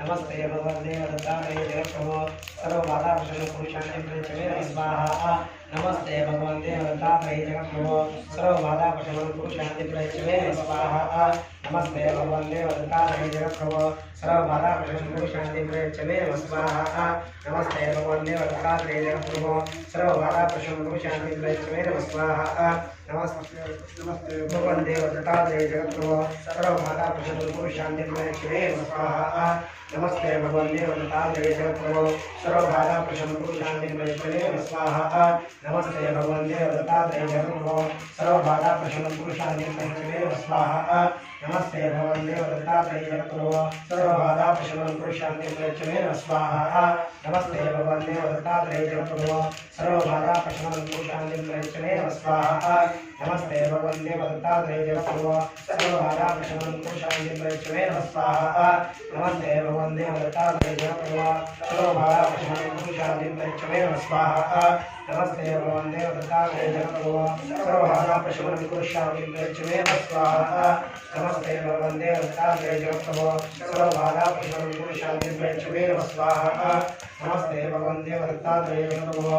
नमस्ते भगवदेव दत्ताय जगत्प्रभो सर्वबाधाभूषण पुरुषाणि प्रचमे स्वाहा नमस्ते भगवदेव दत्ताय जगत्प्रभो सर्वबाधाभूषण पुरुषाणि प्रचमे स्वाहा नमस्ते भगवदेव दत्ताय जगत्प्रभो सर्वबाधाभूषण पुरुषाणि प्रचमे स्वाहा नमस्ते भगवदेव दत्ताय जगत्प्रभो सर्वबाधाभूषण पुरुषाणि प्रचमे स्वाहा नमस्ते नमस्ते भगवान देव दत्तात्रेय जगद्गुरु स्वाहा नमस्ते भगवान देव दत्तात्रेय जगद्गुरु सर्वमाता प्रसन्नगुरु स्वाहा नमस्ते भगवान देव दत्तात्रेय जगद्गुरु सर्वमाता स्वाहा नमस्ते भगवान देव दत्तात्रेय जगद्गुरु सर्वमाता स्वाहा नमस्ते वंदे भक्तात्रयजगपूर्वा सर्वभाराप्रशमनं कुशान्तिप्रयच्छमे नमस्ते वंदे भक्तात्रयजगपूर्वा नमस्ते वंदे भक्तात्रयजगपूर्वा नमस्ते वंदे भक्तात्रयजगपूर्वा नमस्ते वंदे भक्तात्रयजगपूर्वा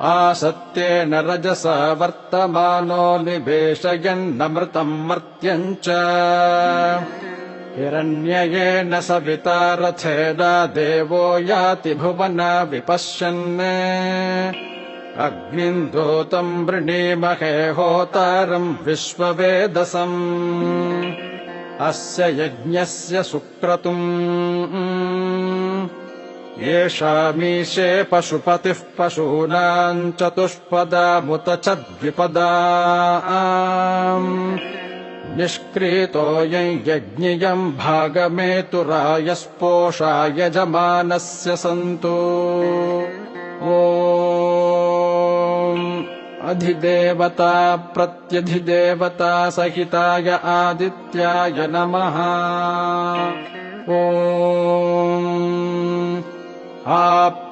आसत्येन रजसा वर्तमानो निवेशयन्नमृतम् मर्त्यम् च। हिरण्ययेन सविता रथेना देवो याति भुवना विपश्यन्। अग्निम् दूतम् वृणीमहे होतारम् विश्ववेदसम्। अस्य यज्ञस्य सुक्रतुम् येषामीशे पशुपतिः पशूनाम् चतुष्पदामुत च द्विपदा निष्क्रीतोऽयम् यज्ञियम् भागमेतुरायस्पोषा यजमानस्य सन्तु। ओ अधिदेवता प्रत्यधिदेवता सहिताय आदित्याय नमः। ॐ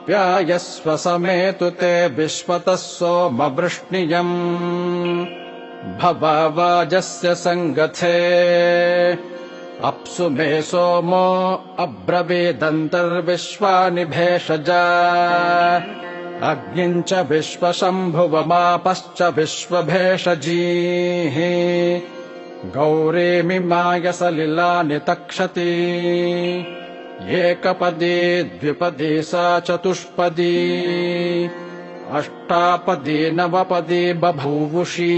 आप्यायस्व समेतु ते विश्वतः सोमवृष्णियम् भवावाजस्य सङ्गथे। अप्सु मे सोमो अब्रवीदन्तर्विश्वानि भेषजा च विश्वशम्भुवमापश्च विश्वभेषजीः। गौरीमिमाय सलिलानि तक्षति एकपदी द्विपदी सा चतुष्पदी। अष्टापदी नवपदी बभूवुषी।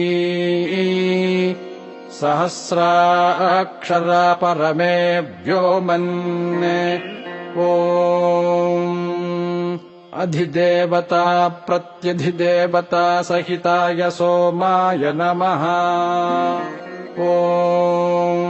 सहस्राक्षरा परमे व्योमन् ॐ अधिदेवता प्रत्यधिदेवता सहिताय सोमाय नमः। ॐ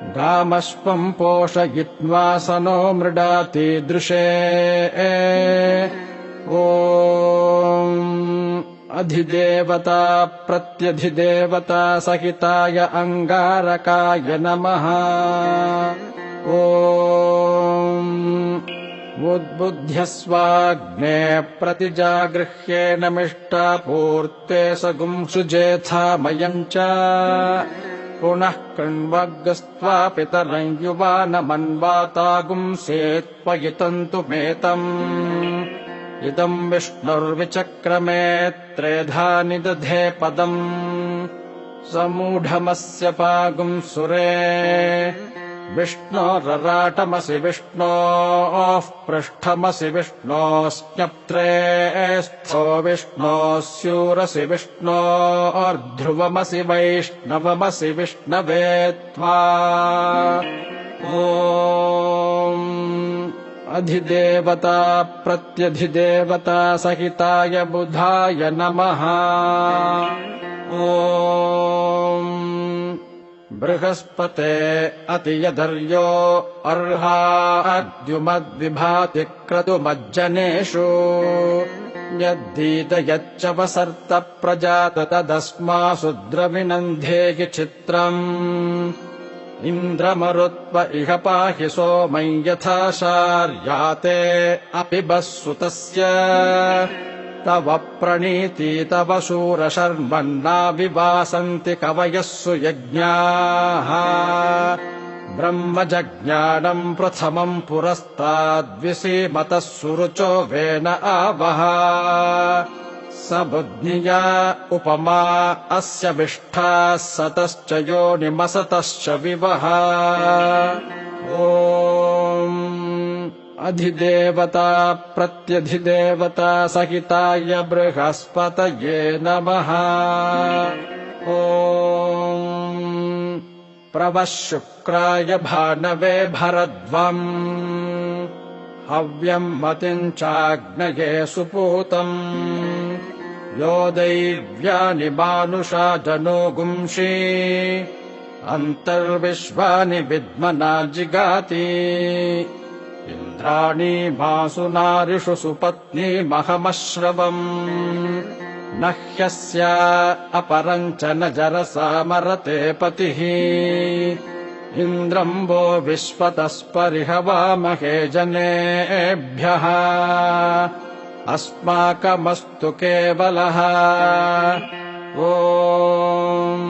गामश्वम् पोषयित्वा स नो मृडातीदृशे ॐ अधिदेवता प्रत्यधिदेवता सहिताय अङ्गारकाय नमः। ॐ उद्बुध्यस्वाग्ने प्रतिजागृह्येनमिष्टापूर्ते स गुंसुजेथामयम् च पुनः कृण्वग्स्त्वा पितरम् युवानमन्वातागुंसेत्पयितन्तु मेतम्। इदम् विष्णुर्विचक्रमे त्रेधा निदधे पदम्। समूढमस्य पागुंसुरे विष्णोरराटमसि विष्णोः पृष्ठमसि विष्णोश्चप्त्रे स्थो विष्णोः स्यूरसि विष्णोर्ध्रुवमसि वैष्णवमसि विष्णवे त्वा। अधिदेवता प्रत्यधिदेवता सहिताय बुधाय नमः। ॐ बृहस्पते अतियधर्यो अर्हाद्युमद्विभाति क्रतुमज्जनेषु यद्दीत यच्च वसर्त प्रजात तदस्मासु द्रविनन्धेहि चित्रम्। इन्द्रमरुत्व इह पाहि सोमै यथा शार्याते अपि बस्सुतस्य तव प्रणीति तव शूरशर्मन्ना विवासन्ति कवयः सुयज्ञाः। ब्रह्मजज्ञानम् प्रथमम् पुरस्ताद्विसीमतः सुरुचो वेन आवः। स बुद्धिया उपमा अस्य विष्ठाः सतश्च योनिमसतश्च विवः ॐ अधिदेवता प्रत्यधिदेवता सहिताय बृहस्पतये नमः। ॐ प्रवः शुक्राय भानवे भरद्वम्। हव्यम् मतिम् चाग्नये सुपूतम्। यो दैव्यानि मानुषा जनो गुंषि। अन्तर्विश्वानि विद्मना जिगाति इन्द्राणी मासु नारिषु सुपत्नीमहमश्रवम् न ह्यस्या अपरम् च न जरसा मरते पतिः। इन्द्रम् वो विश्वतस्परिहवामहे जनेभ्यः। अस्माकमस्तु केवलः। ॐ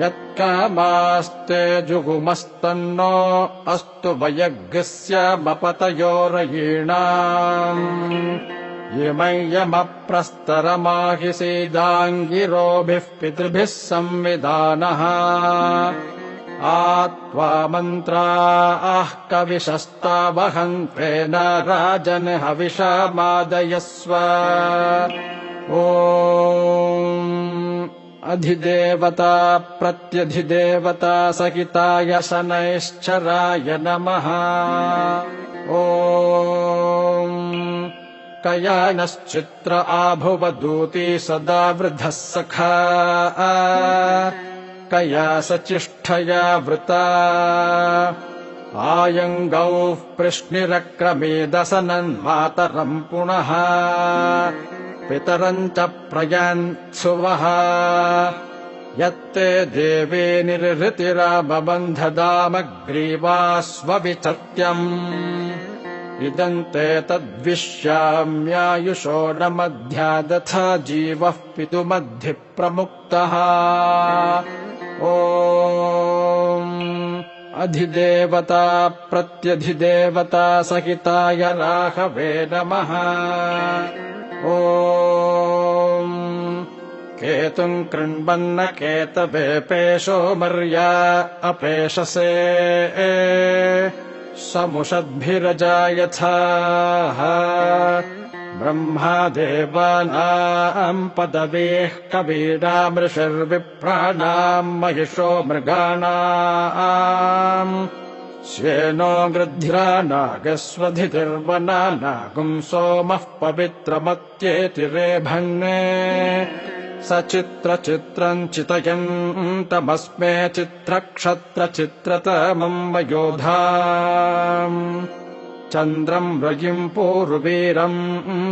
यत्कामास्ते जुगुमस्तन्नो अस्तु वयग्स्यामपतयोरयीणाम् इमय्यमप्रस्तरमाहिसीदाङ्गिरोभिः पितृभिः संविधानः। आत्वा मन्त्रा आः कविशस्तावहन्त्वेन राजन् हविषा मादयस्व ॐ अधिदेवता प्रत्यधिदेवता सहिताय शनैश्चराय नमः। ॐ कयानश्चित्र आभुवदूती सदा वृद्धः सखा। कया सचिष्ठया वृता। आयङ्गौः पृश्निरक्रमेदसनन् मातरम् पुनः पितरम् च प्रयान्त्सुवः यत्ते देवे निर्हृतिरामबन्धदामग्रीवास्वविचत्यम् इदम् ते तद्विश्याम्यायुषो न मध्यादथा जीवः पितुमद्धि प्रमुक्तः ॐ अधिदेवता प्रत्यधिदेवता सहिताय राघवे नमः ॐ केतुम् कृण्वन्न केतवे पेशो मर्या अपेशसे समुषद्भिरजायथाः ब्रह्मादेवानाम् पदवीः कवीनामृषर्विप्राणाम् महिषो मृगाणाम् श्येनो गृध्रा नागस्वधितिर्वना नागुम् सोमः पवित्रमत्येति रेभन्ने स चित्रचित्रम् चितयन् तमस्मे चित्रक्षत्रचित्रतमम् वयोधा चन्द्रम् रयिम् पूर्वीरम्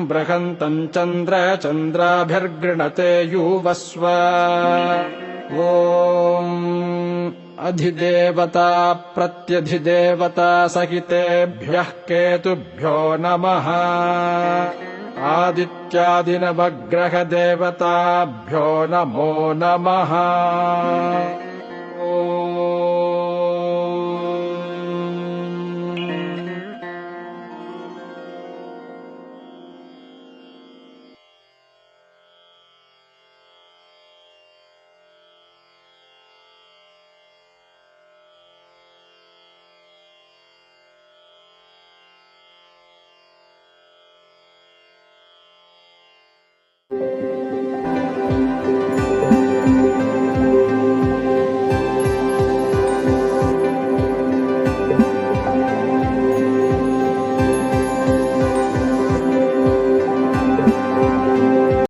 बृहन्तम् चन्द्र चन्द्राभिर्गृणते युवस्व। ॐ अधिदेवता प्रत्यधिदेवता सहितेभ्यः केतुभ्यो नमः। आदित्यादिनवग्रहदेवताभ्यो नमो नमः